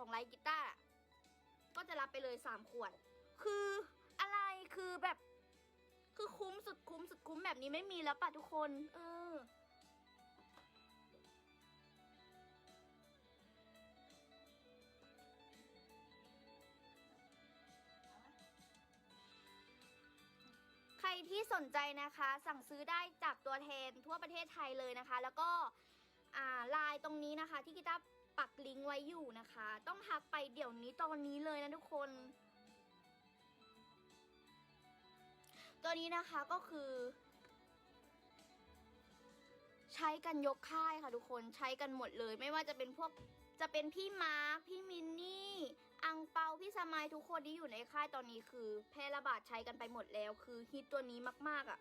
ของไลท์กีตาร์ก็จะรับไปเลยสามขวด คืออะไรคือแบบ คือคุ้มสุดคุ้มสุดคุ้มแบบนี้ไม่มีแล้วป่ะทุกคน เออ ใครที่สนใจนะคะ สั่งซื้อได้จากตัวแทนทั่วประเทศไทยเลยนะคะ แล้วก็อ่าไลน์ตรงนี้นะคะที่กีตาร์ ปักลิงก์ไว้อยู่นะคะ ต้องทักไปเดี๋ยวนี้ตอนนี้เลยนะทุกคน ตัวนี้นะคะก็คือ ใช้กันยกค่ายค่ะทุกคนใช้กันหมดเลย ไม่ว่าจะเป็นพวกจะเป็นพี่มาร์คพี่มินนี่อังเปาพี่สมายทุกคนที่อยู่ในค่ายตอนนี้คือ แพร่ระบาดใช้กันไปหมดแล้ว คือฮิตตัวนี้มากๆอะ่ะ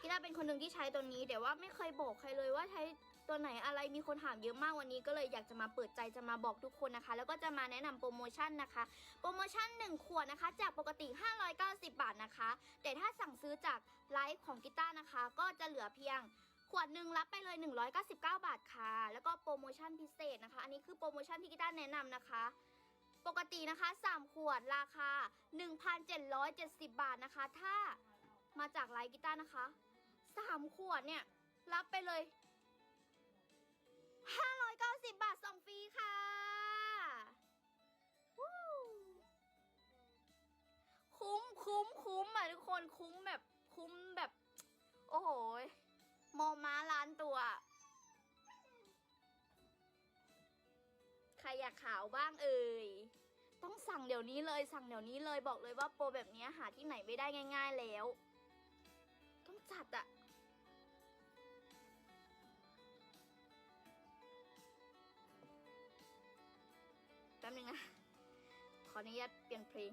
กีตาเป็นคนหนึ่งที่ใช้ตัวนี้แต่ว่าไม่เคยบอกใครเลยว่าใช้ ตัวไหนอะไรมีคนถามเยอะมากวันนี้ก็เลยอยากจะมาเปิดใจจะมาบอกทุกคนนะคะ แล้วก็จะมาแนะนำโปรโมชั่นนะคะ โปรโมชั่น 1 ขวดนะคะ จากปกติ 590 บาทนะคะ แต่ถ้าสั่งซื้อจากไลฟ์ของกีตาร์นะคะ ก็จะเหลือเพียงขวดหนึ่งรับไปเลย 199 บาทค่ะ แล้วก็โปรโมชั่นพิเศษนะคะ อันนี้คือโปรโมชั่นที่กีตาร์แนะนำนะคะปกตินะคะ 3 ขวดราคา 1,770 บาทนะคะ ถ้ามาจากไลฟ์กีตาร์นะคะ 3 ขวดเนี่ย รับไปเลย 590 บาทส่งฟรีค่ะคุ้มคุ้มคุ้มอะทุกคนคุ้มแบบคุ้มแบบ โอ้โหมอม้าล้านตัว ใครอยากขาวบ้างเอ่ยต้องสั่งเดี๋ยวนี้เลยสั่งเดี๋ยวนี้เลยบอกเลยว่าโปรแบบนี้หาที่ไหนไม่ได้ง่าย ๆแล้ว ต้องจัดอะ ป๊บนึงนะ ขออนุญาตเปลี่ยนเพลง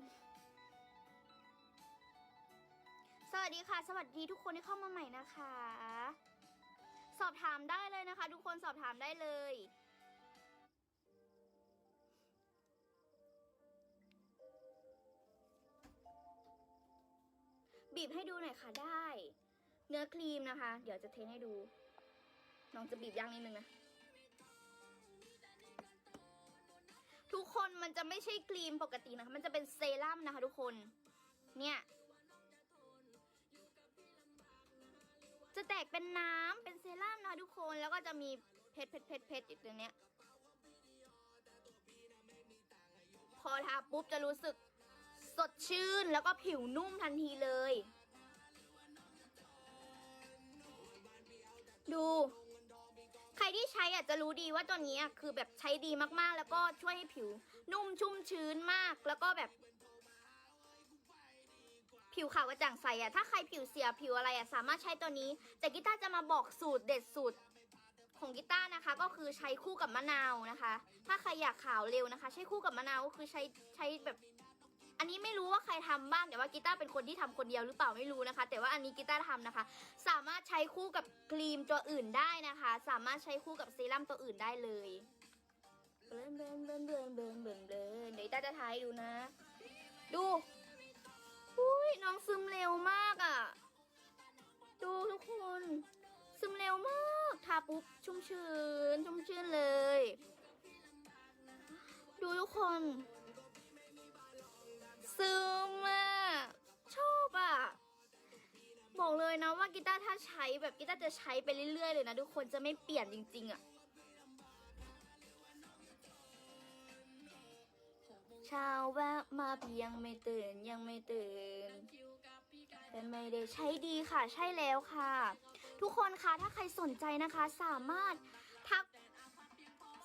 สวัสดีค่ะ สวัสดีทุกคนที่เข้ามาใหม่นะคะ สอบถามได้เลยนะคะ ทุกคนสอบถามได้เลยบีบให้ดูหน่อยค่ะได้ เนื้อครีมนะคะ เดี๋ยวจะเทให้ดู น้องจะบีบย่างนิดนึงนะ คนมันจะไม่ใช่ครีมปกตินะคะ มันจะเป็นเซรั่มนะคะทุกคน เนี่ย จะแตกเป็นน้ำเป็นเซรั่มนะคะทุกคน แล้วก็จะมีเพชรเพชรเพชรเพชรอยู่ตรงเนี้ย พอทาปุ๊บจะรู้สึกสดชื่นแล้วก็ผิวนุ่มทันทีเลย รที่ใช้อาจจะรู้ดีว่าตัวนี้อะคือแบบใช้ดีมากๆ แล้วก็ช่วยให้ผิวนุ่มชุ่มชื้นมาก แล้วก็แบบ ผิวขาวกระจ่างใสอะถ้าใครผิวเสียผิวอะไรอะสามารถใช้ตัวนี้ แต่กีตาร์จะมาบอกสูตรเด็ดสูตรของกีตาร์นะคะก็คือใช้คู่กับมะนาวนะคะ ถ้าใครอยากขาวเร็วนะคะ ใช้คู่กับมะนาวก็คือใช้ใช้แบบ อันนี้ไม่รู้ว่าใครทำบ้างแต่ว่ากีตาร์เป็นคนที่ทำคนเดียวหรือเปล่าไม่รู้นะคะ แต่ว่าอันนี้กีตาร์ทำนะคะ สามารถใช้คู่กับครีมตัวอื่นได้นะคะ สามารถใช้คู่กับเซรั่มตัวอื่นได้เลยเบิร์นเบิร์นเบิร์นเบิร์นเบิร์นเบิร์นเบิร์นเดี๋ยวตาจะทายดูนะ ดูอุ้ยน้องซึมเร็วมากอะ่ะ ดูทุกคน ซึมเร็วมากทาปุ๊บชุ่มชื้นชุ่มชื้นเลย ดูทุกคน ซึมอะชอบอะ บอกเลยนะว่ากีตาร์ถ้าใช้แบบกีตาร์จะใช้ไปเรื่อยๆเลยนะทุกคนจะไม่เปลี่ยนจริง ๆอะเช้าแวะมาเพียงไม่ตื่นยังไม่ตื่นแต่ไม่ได้ใช้ดีค่ะใช่แล้วค่ะ ทุกคนคะถ้าใครสนใจนะคะสามารถ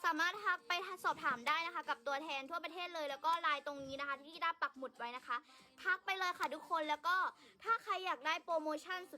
สามารถทักไปสอบถามได้นะคะ กับตัวแทนทั่วประเทศเลย แล้วก็ไลน์ตรงนี้นะคะ ที่ได้ปักหมุดไว้นะคะ ทักไปเลยค่ะทุกคนแล้วก็ถ้าใครอยากได้โปรโมชั่นสุด